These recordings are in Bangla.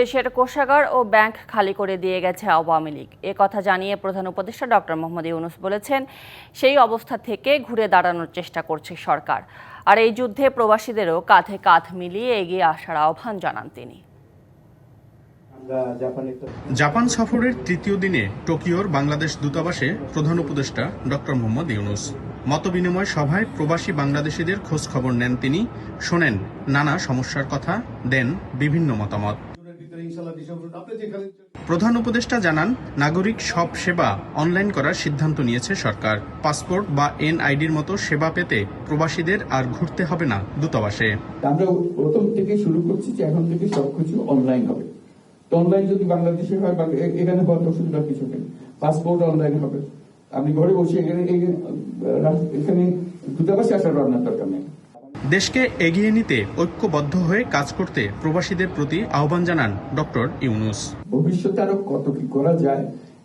দেশের কোষাগার ও ব্যাংক খালি করে দিয়ে গেছে আওয়ামী লীগ। এ কথা জানিয়ে প্রধান উপদেষ্টা ডক্টর মোহাম্মদ ইউনুস বলেছেন, সেই অবস্থা থেকে ঘুরে দাঁড়ানোর চেষ্টা করছে সরকার। আর এই যুদ্ধে প্রবাসীদেরও কাঁধে কাঁধ মিলিয়ে এগিয়ে আসার আহ্বান জানান তিনি। জাপান সফরের তৃতীয় দিনে টোকিওর বাংলাদেশ দূতাবাসে প্রধান উপদেষ্টা ডক্টর মোহাম্মদ ইউনুস। মতবিনিময় সভায় প্রবাসী বাংলাদেশিদের খোঁজ খবর নেন তিনি, শোনেন নানা সমস্যার কথা, দেন বিভিন্ন মতামত। প্রধান উপদেষ্টা জানান নাগরিক সব সেবা অনলাইন করার সিদ্ধান্ত নিয়েছে সরকার। পাসপোর্ট বা এনআইডির মতো সেবা পেতে প্রবাসীদের আর ঘুরতে হবে না দূতাবাসে। আমরা প্রথম থেকে শুরু করছি যে এখন থেকে সবকিছু অনলাইন হবে। তো অনলাইন যদি বাংলাদেশে হয় এখানে হওয়ার অসুবিধা কিছু নেই। পাসপোর্ট অনলাইন হবে। আপনি ঘরে বসে এখানে এখানে দূতাবাসে আসার আপনার দরকার নেই। দেশকে এগিয়ে নিতে ঐক্যবদ্ধ হয়ে কাজ করতে প্রবাসীদের প্রতি আহ্বান জানান ডক্টর ইউনুস। ভবিষ্যতে আরও কত কি করা যায়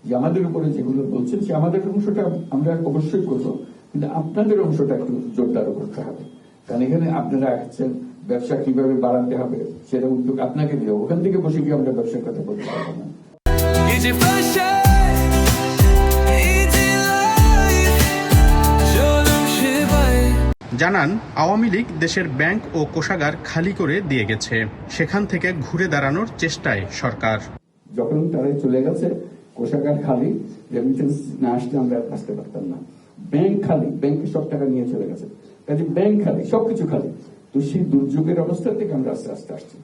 যে আমাদের উপরে যেগুলো বলছেন সে আমাদের অংশটা আমরা অবশ্যই করব কিন্তু আপনাদের অংশটা একটু জোরদার করতে হবে। কারণ এখানে আপনারা আসছেন ব্যবসা কীভাবে বাড়াতে হবে সেটা উদ্যোগ আপনাকে দিয়ে ওখান থেকে বসে গিয়ে আমরা ব্যবসার কথা বলতে পারব না। জানান, আওয়ামী লীগ দেশের ব্যাংক ও কোষাগার খালি করে দিয়ে গেছে। সেখান থেকে ঘুরে দাঁড়ানোর চেষ্টায় সরকার। যখন তারা চলে গেছে, কোষাগার খালি রেমিটেন্স না আসলে আমরা আসতে পারতাম না। ব্যাংক খালি, ব্যাংকে সব টাকা নিয়ে চলে গেছে। কাজে ব্যাংক খালি, সবকিছু খালি। তো সেই দুর্যোগের অবস্থা থেকে আমরা আস্তে আস্তে আসছি।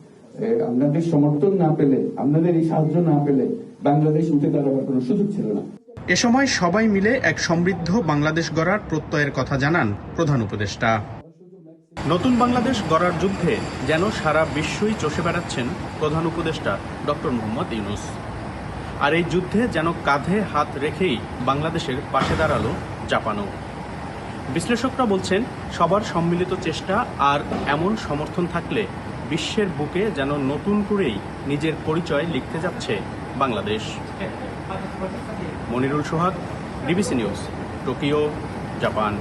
আপনাদের সমর্থন না পেলে, আপনাদের এই সাহায্য না পেলে বাংলাদেশ উঠে দাঁড়াবার কোনো সুযোগ ছিল না। এ সময় সবাই মিলে এক সমৃদ্ধ বাংলাদেশ গড়ার প্রত্যয়ের কথা জানান প্রধান উপদেষ্টা। নতুন বাংলাদেশ গড়ার যুদ্ধে যেন সারা বিশ্বই চষে বেড়াচ্ছেন প্রধান উপদেষ্টা ডক্টর মোহাম্মদ ইউনুস। আর এই যুদ্ধে যেন কাঁধে হাত রেখেই বাংলাদেশের পাশে দাঁড়াল জাপানও। বিশ্লেষকরা বলছেন, সবার সম্মিলিত চেষ্টা আর এমন সমর্থন থাকলে বিশ্বের বুকে যেন নতুন করেই নিজের পরিচয় লিখতে যাচ্ছে Bangladesh. Monirul Sohag DBC news Tokyo Japan.